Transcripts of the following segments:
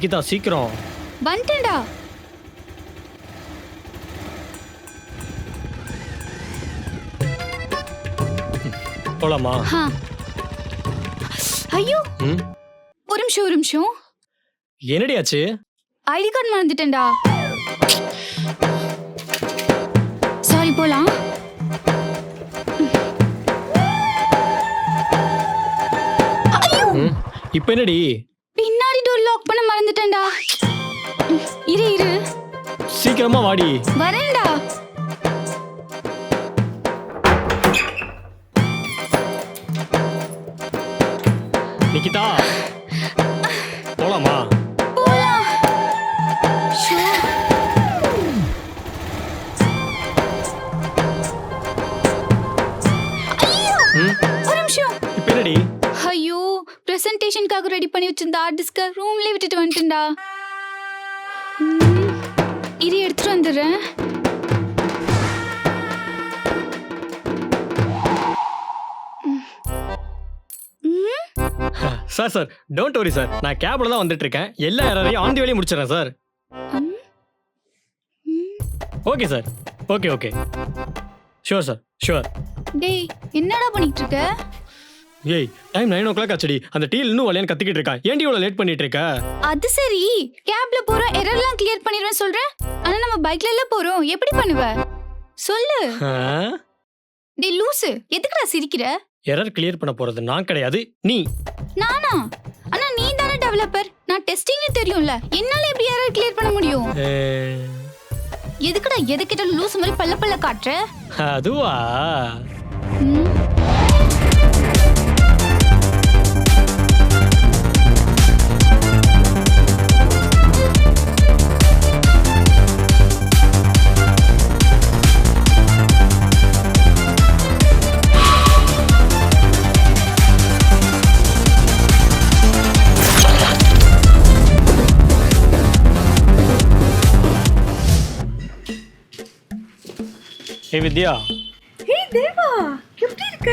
நிக்கிதா சீக்கிரம். வந்துட்டேன்டா. போலாமா. ஐயோ. ம்? ஒரு நிமிஷம் ஒரு நிமிஷம். என்னடி ஆச்சு ஐடி கார்டு மறந்துட்டேன்டா. சாரி போலாம். ம்? இப்போ என்னடி? நானும் மறந்துட்டேன்டா. இரு இரு. சீக்கிரமா வாடி. வரேன்டா. நிக்கிதா போலாமா? இப்ப என்னடி? பிரசன்டேஷனுக்காக ரெடி பண்ணி வச்சிருந்த ஹார்ட் டிஸ்க ரூம்லயே விட்டுட்டு வந்துட்டேன்டா. இரு எடுத்துட்டு வந்துடுறேன். Sir sir don't worry sir. நான் கேப்ல தான் வந்துட்டு இருக்கேன். எல்லா எரரையும் ஆன் தி வேலையை முடிச்சிடறேன் sir. Okay sir. Okay okay sure sir sure டேய் என்னடா பண்ணிட்டு இருக்க? ஏய் டைம் நைன் ஓ கிளாக் ஆச்சுடி. அந்த டீல் இன்னும் வரலையான்னு கத்திக்கிட்டு இருக்கான் ஏன்டி இவ்வளோ லேட் பண்ணிட்டு இருக்க? அது சரி. கேப்ல போறோம் எரர்லாம் கிளியர் பண்ணிடுவேன் சொல்றேன் ஆனா நம்ம பைக்ல எல்லாம் போறோம். எப்படி பண்ணுவ? சொல்லு. டேய் லூசு. எதுக்குடா சிரிக்கிற? எரர் கிளியர் பண்ண போறது நான் கிடையாது நீ. நானா? ஆனா நீ தானே டெவலப்பர் நான் டெஸ்டிங் தெரியும்ல. என்னால எப்படி எரர் கிளியர் பண்ண முடியும்? எதுக்குடா எதுக்கிட்ட லூசு மாதிரி பல்ல பல்ல காட்டுற? அதுவா? ஏய் வித்யா. ஏய் தேவா எப்படி இருக்க?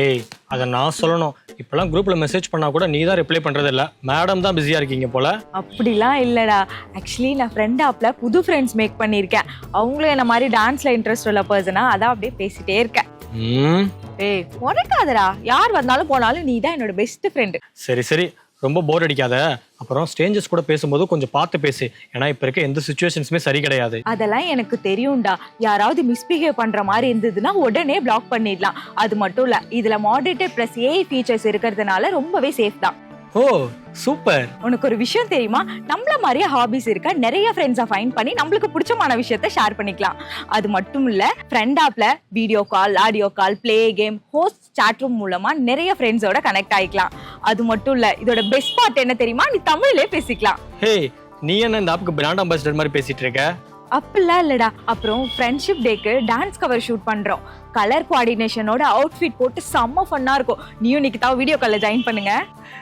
ஏய் அதை நான் சொல்லணும். இப்பெல்லாம் குரூப்ல மெசேஜ் பண்ணா கூட நீ தான் ரிப்ளை பண்றது இல்ல மேடம் தான் பிஸியா இருக்கீங்க போல. அப்படிலாம் இல்லடா. ஆக்சுவலி நான் ஃப்ரெண்ட் ஆப்ல புது ஃப்ரெண்ட்ஸ் மேக் பண்ணியிருக்கேன். அவங்களும் என்ன மாதிரி டான்ஸ்ல இன்ட்ரெஸ்ட் உள்ள பர்சனா அதான் அப்படியே பேசிட்டே இருக்கேன். ம். ஏய் உனக்காதடா. யார் வந்தாலும் போனாலும் நீ தான் என்னோட பெஸ்ட் ஃப்ரெண்டு சரி சரி. ரொம்ப போர் அடிக்காத. அப்புறம் ஸ்ட்ரேஞ்சர்ஸ் கூட பேசும்போது கொஞ்சம் பார்த்து பேசு. ஏன்னா இப்ப இருக்க எந்த சுச்சுவேஷன்ஸுமே சரி கிடையாது. அதெல்லாம் எனக்கு தெரியும்டா. யாராவது மிஸ்பிஹேவ் பண்ற மாதிரி இருந்ததுன்னா உடனே பிளாக் பண்ணிடலாம். அது மட்டும் இல்ல இதுல மாடரேட்டட் பிளஸ் ஏஐ ஃபீச்சர்ஸ் இருக்கிறதுனால ரொம்பவே சேஃப் தான். Oh super. உனக்கு ஒரு விஷயம் தெரியுமா? நம்மள மாதிரியே ஹாபிஸ் இருக்க நிறைய ஃப்ரெண்ட்ஸை ஃபைன் பண்ணி நம்மளுக்கு பிடிச்சமான விஷயத்த ஷேர் பண்ணிக்கலாம். அது மட்டும் இல்ல ஃப்ரெண்ட் ஆப்ல video call audio call play game host chat room மூலமா நிறைய ஃப்ரெண்ட்ஸோட கனெக்ட் ஆயிக்கலாம். அது மட்டும் இல்ல இதோட பெஸ்ட் பார்ட் என்ன தெரியுமா? நீ தமிழ்லயே பேசிக்கலாம். ஹே நீ என்ன இந்த ஆப்புக்கு பிராண்ட் அம்பாசிடர் மாதிரி பேசிட்டு இருக்க? அப்படிலாம் இல்லடா. அப்புறம் ஃப்ரெண்ட்ஷிப் டேக்கு டான்ஸ் கவர் ஷூட் பண்றோம். கலர் கோஆர்டினேஷனோட அவுட்ஃபிட் போட்டு செம்ம ஃபன்னா இருக்கும். நீயும் நிக்கிதா வீடியோ கால்ல ஜாயின் பண்ணுங்க.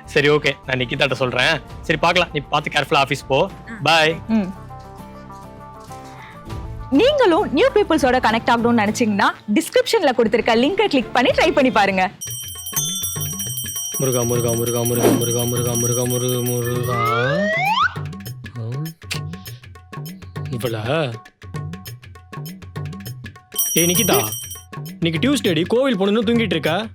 சரி ஓகே நான் நிக்கிதாட்ட சொல்றேன். சரி பார்க்கலாம். நீ பார்த்து கேர்ஃபுல்லா ஆஃபீஸ் போ. பாய் ம். நீங்களும் நியூ பீப்புள்ஸோட கனெக்ட் ஆகணும்னு நினைச்சீங்கன்னா டிஸ்கிரிப்ஷன்ல கொடுத்திருக்க லிங்கை கிளிக் பண்ணி ட்ரை பண்ணி பாருங்க. முருகா முருகா முருகா முருகா முருகா முருகா முருகா முருகா முருகா. இவள? ஏய் நிக்கிதா. இன்னைக்கு டியூஸ்டேடி கோவில் போகணும்னு தூங்கிட்டு இருக்க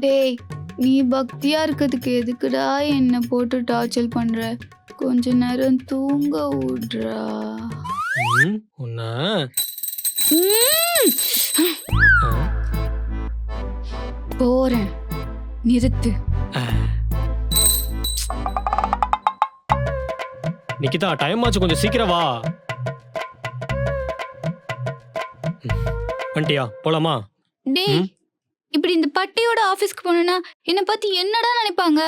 டேய் நீ பக்தியா இருக்கிறதுக்கு எதுக்குடா என்ன போட்டு டார்ச்சர் பண்ற? கொஞ்ச நேரம் தூங்க விடுறா. உன்ன? ஆ, போறேன். நிறுத்து. நிக்கிதா டைம் ஆச்சு கொஞ்சம் சீக்கிரம் வா. வந்துட்டியா போலாமா? டேய்? இப்படி இந்த பட்டியோட ஆபீஸ்க்கு போனா என்ன பத்தி என்னடா நினைப்பாங்க?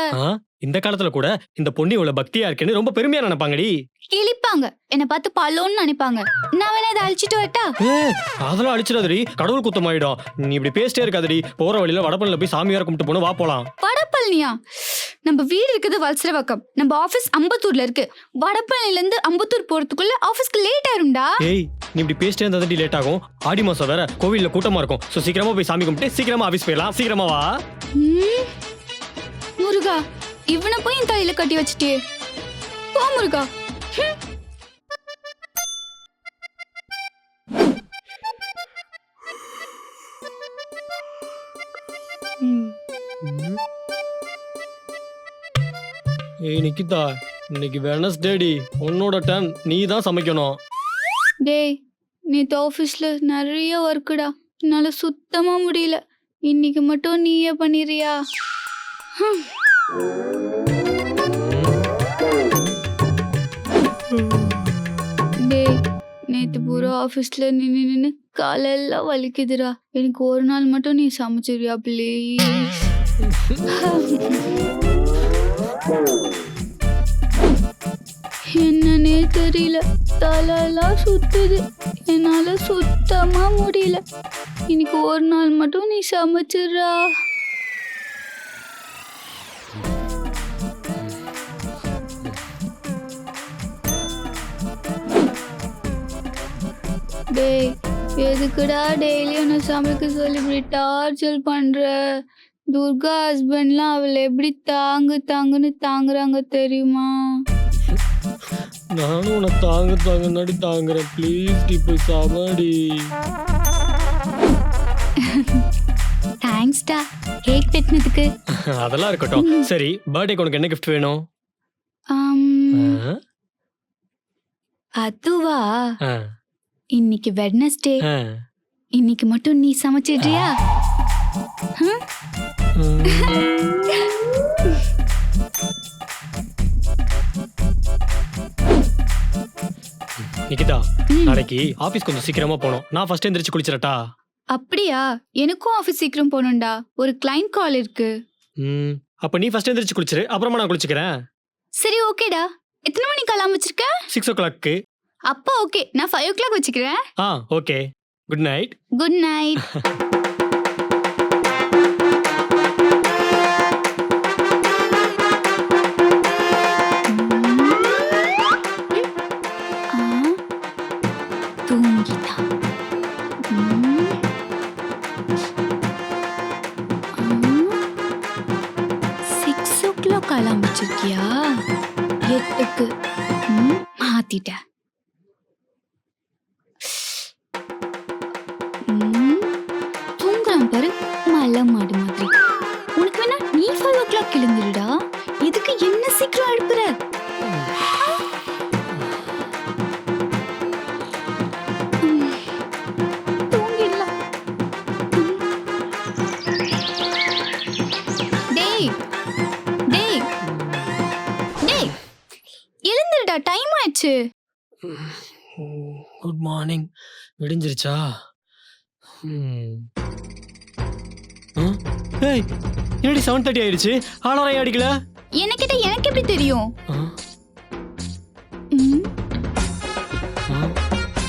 இந்த காலத்துல கூட இந்த பொண்ணு இவ்வளவு பக்தியா இருக்குன்னு ரொம்ப பெருமையா நினைப்பாங்கடி. கிழிப்பாங்க என்ன பார்த்து பல்லோன்னு நினைப்பாங்க. நான் வேணா இதை அழிச்சிட்டு வரட்டா? அதெல்லாம் அடிச்சிடாதடி கடவுள் குத்தம் ஆயிடும். நீ இப்படி பேசிட்டே இருக்காதடி. போற வழியில வடபழனில போய் சாமியார் கும்பிட்டு போன வா போலாம். வடபழனியா? நம்ம வீடு இருக்குது வல்சரவாக்கம். நம்ம ஆபீஸ் அம்பத்தூர்ல இருக்கு. வடபழனில இருந்து அம்பத்தூர் போறதுக்குள்ள ஆபீஸ்க்கு லேட் ஆயிரும்டா. ஏய் நீ இப்படி பேசிட்டே இருந்தா லேட் ஆகும். ஆடி மாசம் வேற கோவில்ல கூட்டமா இருக்கும். சோ சீக்கிரமா போய் சாமி கும்பிட்டு சீக்கிரமா ஆபீஸ் போயிடலாம். சீக்கிரமா வா. ம், முருகா இவனை போய் என் தலையில கட்டி வச்சுட்டே போ முருகா. ஹம். ஏய் நிக்கிதா இன்னைக்கு வெனஸ்டேடி உன்னோட டர்ன் நீ தான் சமைக்கணும். டேய் நேற்று ஆஃபீஸில் நிறைய ஒர்க்குடா என்னால் சுத்தமாக முடியல. இன்னைக்கு மட்டும் நீயே பண்ணிடுறியா? டேய் நேற்று பூரா ஆஃபீஸில் நின்று நின்று காலெல்லாம் வலிக்குதுடா. எனக்கு ஒரு நாள் மட்டும் நீ சமைச்சிடுறியா ப்ளீஸ் என்னன்னே தெரியல தலையெல்லாம் சுத்துது. என்னால சுத்தமா முடியல. இன்னைக்கு ஒரு நாள் மட்டும் நீ சமைச்சிடுறா. டேய் எதுக்குடா டெய்லி என்ன சமைக்க சொல்லி இப்படி டார்ச்சர் பண்ணுற துர்கா ஹஸ்பண்ட்லாம் அவளை எப்படி தாங்கு தாங்குன்னு தாங்குறாங்க தெரியுமா? நானும் உன்னை தாங்க தாங்க நடி தாங்குறேன். ப்ளீஸ் போய் சமாடி தேங்க்ஸ்டா கேக் வெட்டினதுக்கு. அதெல்லாம் இருக்கட்டும். சரி பர்த்டேக்கு உனக்கு என்ன gift வேணும்? அதுவா? இன்னைக்கு வெட்னஸ்டே. இன்னைக்கு மட்டும் நீ சமைச்சிடுறியா? நாளைக்கு ஆபீஸ் கொஞ்சம் சீக்கிரமா போகணும். நான் ஃபர்ஸ்ட் எந்திரிச்சு குளிச்சிடட்டா? அப்படியா? எனக்கும் ஆஃபீஸ் சீக்கிரம் போகணும்டா. ஒரு கிளைண்ட் கால் இருக்கு. ம். அப்ப நீ ஃபர்ஸ்ட் எந்திரிச்சு குளிச்சிரு அப்புறமா நான் குளிச்சுக்கிறேன். சரி ஓகேடா. எத்தனை மணிக்கு அலாம் வச்சிருக்க? சிக்ஸ் ஓ கிளாக்கு அப்பா ஓகே நான் ஃபைவ் ஓ கிளாக் வச்சுக்கிறேன். ஆ okay good night good night oh வச்சிருக்கியா எட்டுக்கு. மாத்திட்ட தூங்குறான் பாரு. மலை மாடு மாதிரி. உனக்கு வேணா நீ ஃபைவ் ஓ கிளாக் எழுந்துருடா இதுக்கு என்ன சீக்கிரம் எழுப்புற ஆயிடுச்சு குட் மார்னிங் விடிஞ்சிருச்சா? ஏய் என்னடி செவன் தேர்ட்டி ஆயிடுச்சு? ஆளாரம் அடிக்கல? எனக்கிட்ட எனக்கு எப்படி தெரியும்.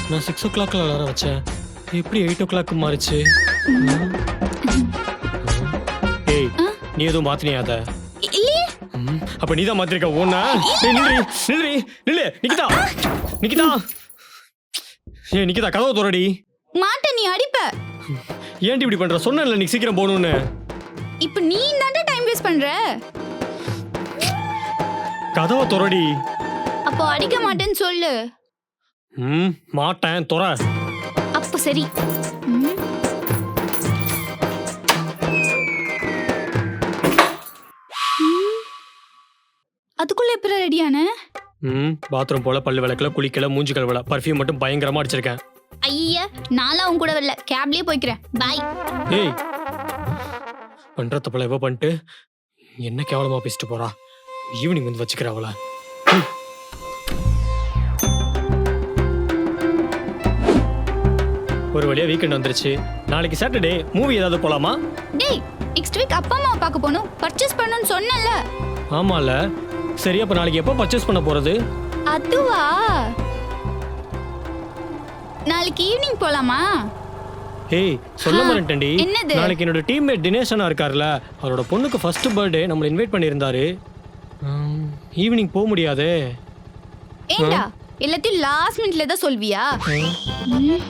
நான் சிக்ஸ் ஓ கிளாக்ல அலாரம் வச்சேன். எப்படி எயிட் ஓ கிளாக் மாறிச்சு? ஏய்? நீ எதுவும் மாத்தினியா அத? அப்ப நீதான் மாத்திருக்க ஓனா? நில்றி நில்றி நில்லு நிக்கிதா. நிக்கிதா. ஏய் நிக்கிதா கதவை தோறடி. மாட்ட நீ அடிப்ப. ஏன்டி இப்படி பண்ற? சொன்னேன்ல நீ சீக்கிரம் போகணும்னு. இப்ப நீ தாண்டா டைம் வேஸ்ட் பண்ற? கதவை துறடி. அப்போ அடிக்க மாட்டேன்னு சொல்லு. ம் மாட்டேன் துற. அப்போ சரி. எப்படி ரெடியான ம் பாத்ரூம் போல பல்லு விளக்கல குளிக்கல மூஞ்சி கழுவல. பர்ஃப்யூம் மட்டும் பயங்கரமா அடிச்சிருக்கேன். ஐய நானும் அவங்க கூட வரல. கேப்லயே போய்க்கிறேன். பாய் ஏய் பண்ற தப்பல எவ பண்ணிட்டு என்ன கேவலமா பேசிட்டு போறா? ஈவினிங் வந்து வச்சுக்கிறா அவள. ஒரு வழியா வீக்கெண்ட் வந்துருச்சு. நாளைக்கு சாட்டர்டே மூவி ஏதாவது போலாமா? டேய் நெக்ஸ்ட் வீக் அப்பா அம்மாவை பார்க்க போகணும். பர்ச்சேஸ் பண்ணணும்னு சொன்னேன்ல. ஆமால. சரி அப்ப நாளைக்கு எப்போ பர்ச்சேஸ் பண்ண போறது? அதுவா? நாளைக்கு ஈவினிங் போலாமா? ஏய் சொல்ல மாட்டேன்டி என்னது? நாளைக்கு என்னோட டீம்மேட் தினேஷ் அண்ணா இருக்கார்ல அவரோட பொண்ணுக்கு ஃபர்ஸ்ட் பர்த்டே நம்மளை இன்வைட் பண்ணியிருந்தாரு. ஈவினிங் போக முடியாதே. ஏண்டா? எல்லாத்தையும் லாஸ்ட் மினிட்ல தான் சொல்வியா? ம்.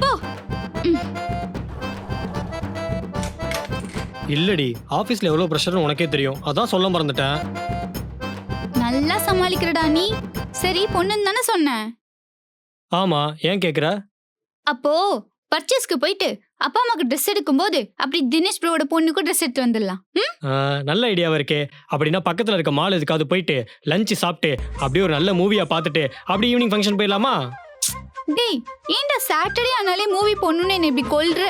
போ. இல்லடி ஆபீஸ்ல எவ்வளவு ப்ரெஷர்னு உனக்கே தெரியும். அதான் சொல்ல மறந்துட்டேன். நல்லா சமாளி சமாளிக்கிறடா நீ. சரி பொண்ணுன்னு தானே சொன்னேன் ஆமா ஏன் கேக்குற? அப்போ பர்ச்சேஸ்க்கு போயிட்டு அப்பா அம்மாக்கு ட்ரெஸ் எடுக்கும்போது அப்படி தினேஷ் ப்ரோவோட பொண்ணுக்கும் ட்ரெஸ் எடுத்து வந்துடலாம். ம்? ஆ, நல்ல ஐடியாவா இருக்கே. அப்படின்னா பக்கத்துல இருக்க மால் எதுக்காவது போயிட்டு லஞ்ச் சாப்பிட்டு அப்படியே ஒரு நல்ல மூவியா பார்த்துட்டு அப்படி ஈவினிங் ஃபங்க்ஷன் போயிடலாமா? டேய் ஏன்டா சாட்டர்டே ஆனாலே மூவி பொண்ணுன்னு என்ன இப்படி கொல்ற?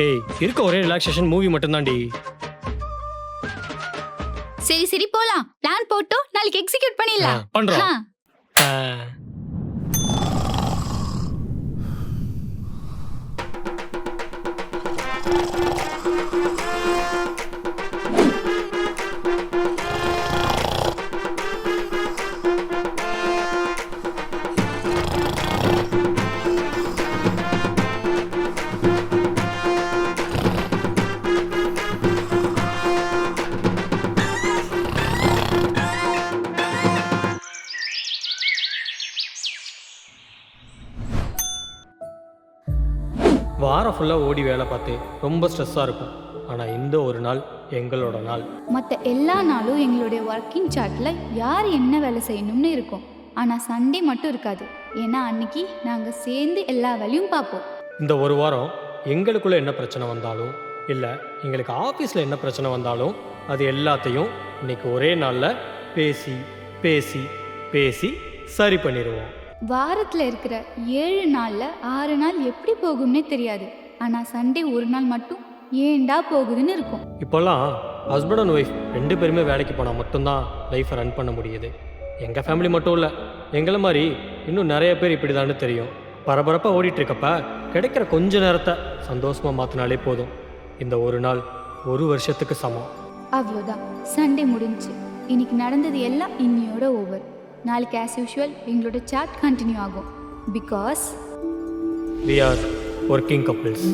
ஏய் இருக்க ஒரே ரிலாக்ஸேஷன் மூவி மட்டும்தான்டி. சரி சரி போலாம். பிளான் போட்டோம் நாளைக்கு எக்ஸிக்யூட் பண்ணிடலாம். பண்றோம். ஆ, பார்த்து ரொம்ப ஸ்ட்ரெஸ்ஸாக இருக்கும். ஆனால் இந்த ஒரு நாள் எங்களோட நாள். மற்ற எல்லா நாளும் எங்களுடைய ஒர்க்கிங் சார்ட்ல யார் என்ன வேலை செய்யணும்னு இருக்கும். ஆனா சண்டே மட்டும் இருக்காது. ஏன்னா அன்னைக்கு நாங்க சேர்ந்து எல்லா வேலையும் பார்ப்போம். இந்த ஒரு வாரம் எங்களுக்குள்ள என்ன பிரச்சனை வந்தாலும் இல்லை எங்களுக்கு ஆஃபீஸில் என்ன பிரச்சனை வந்தாலும் அது எல்லாத்தையும் இன்னைக்கு ஒரே நாளில் பேசி பேசி பேசி சரி பண்ணிடுவோம் வாரத்துல இருக்கிற ஏழு நாள்ல ஆறு நாள் எப்படி போகும்னே தெரியாது. ஆனா சண்டே ஒரு நாள் மட்டும் ஏன்டா போகுதுன்னு இருக்கும். இப்போல்லாம் ஹஸ்பண்ட் அண்ட் ஒய்ஃப் ரெண்டு பேருமே வேலைக்கு போனால் மட்டும்தான் லைஃப்பை ரன் பண்ண முடியுது. எங்கள் ஃபேமிலி மட்டும் இல்லை எங்களை மாதிரி இன்னும் நிறைய பேர் இப்படி தெரியும். பரபரப்பாக ஓடிட்டு இருக்கப்ப கிடைக்கிற கொஞ்ச நேரத்தை சந்தோஷமாக மாற்றினாலே போதும். இந்த ஒரு நாள் ஒரு வருஷத்துக்கு சமம். அவ்வளோதான் சண்டே முடிஞ்சுச்சு. இன்னைக்கு நடந்தது எல்லாம் இன்னியோட ஓவர் நாளைக்கு ஆஸ் யூஷுவல் எங்களோட சாட் கண்டினியூ ஆகும். Because we are working couples